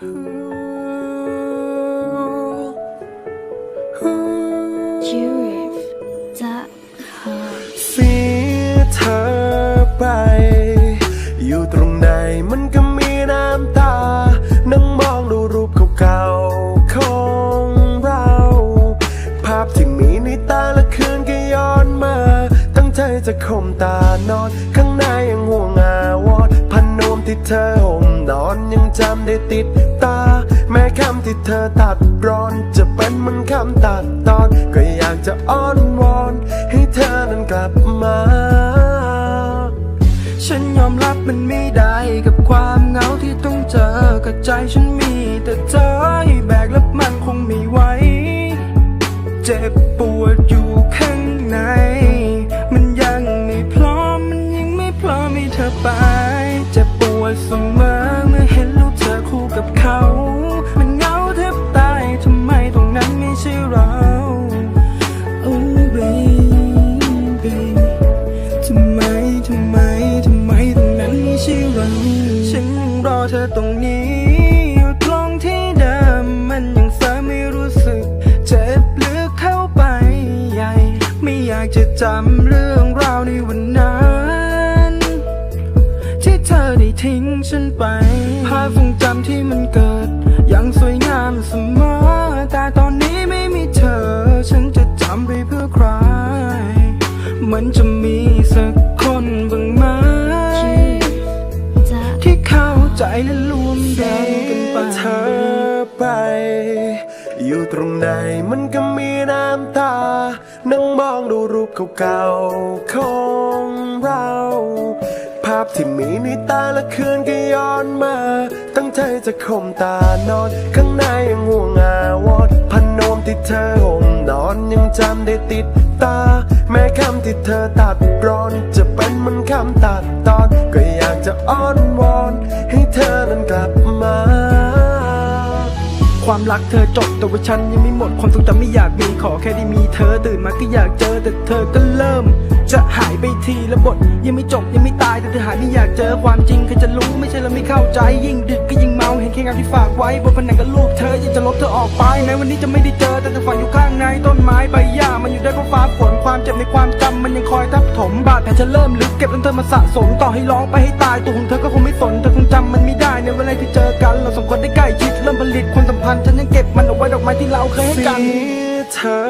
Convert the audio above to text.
สีเธอไป อยู่ตรงไหนมันก็มีน้ำตา นั่งมองดูรูปเก่าๆของเรา ภาพที่มีในตาละคืนก็ย้อนมา ตั้งใจจะข่มตานอน ข้างในยังห่วงอาวรพันนมที่เธอห่ม นอนยังจำได้ติดตา แม้คำที่เธอตัดร้อน จะเป็นมันคำตัดตอน ก็อยากจะอ้อนวอน ให้เธอนั้นกลับมา ฉันยอมรับมันไม่ได้กับความเหงาที่ต้องเจอกับใจฉันมีแต่เธอ เมื่อเห็นลูกเธอคู่กับเขา มันเหงาแทบตายทำไมตรงนั้นไม่ใช่เรา Oh baby ทำไมทำไมทำไมตรงนั้นไม่ใช่เรา ฉันยังรอเธอตรงนี้อยู่ตรงที่เดิมมันยังเสอไม่รู้สึก เจ็บลึกเข้าไปใหญ่ ไม่อยากจะจำเรื่อง นไป ภาพทรงจำที่มันเกิด ยังสวยงามเสมอ แต่ตอนนี้ไม่มีเธอ ฉันจะจำไปเพื่อใคร มันจะมีสักคนบ้างไหม ที่เข้าใจและรวมแรงกันไปเธอไป อยู่ตรงไหนมันก็มีน้ำตา นั่งมองดูรูปเก่าๆของเราาพที่มีในตาละคืนก็ย้อนมา ตั้งใจจะข่มตานอน ข้างในยังห่วงอาวรณ์พันมที่เธอห่มนอนยังจำได้ติดตา แม้คำที่เธอตัดร้อน จะเป็นมันคำตัดตอน ก็อยากจะอ้อนวอน ให้เธอนั้นกลับมาความรักเธอจบแต่ว่าฉันยังไม่หมดความทรงจำไม่อยากมีขอแค่ได้มีเธอตื่นมาก็อยากเจอแต่เธอก็เริ่ม จะหายไปทีละบทยังไม่จบยังไม่ แต่เธอหายไม่อยากเจอความจริงใครจะรู้ไม่ใช่เราไม่เข้าใจ ยิ่งดึกก็ยิ่งเมาเห็นแค่งาที่ฝากไว้บนผนังกับรูปเธออยากจะลบเธอออกไปแม้วันนี้จะไม่ได้เจอแต่เธอฝันอยู่ข้างในต้นไม้ใบหญ้ามันอยู่ได้เพราะฟ้าฝนความเจ็บในความจำมันยังคอยทับถมบาดแผลจะเริ่มลึกเก็บจนเธอมาสะสมต่อให้ร้องไปให้ตายตัวของเธอก็คงไม่สนเธอคงจำมันไม่ได้ในเวลาที่เจอกัน เราสองคนได้ใกล้ชิดเริ่มผลิตความสัมพันธ์ฉันยังเก็บมันเอาไว้ดอกไม้ที่เราเคยให้กันเธอ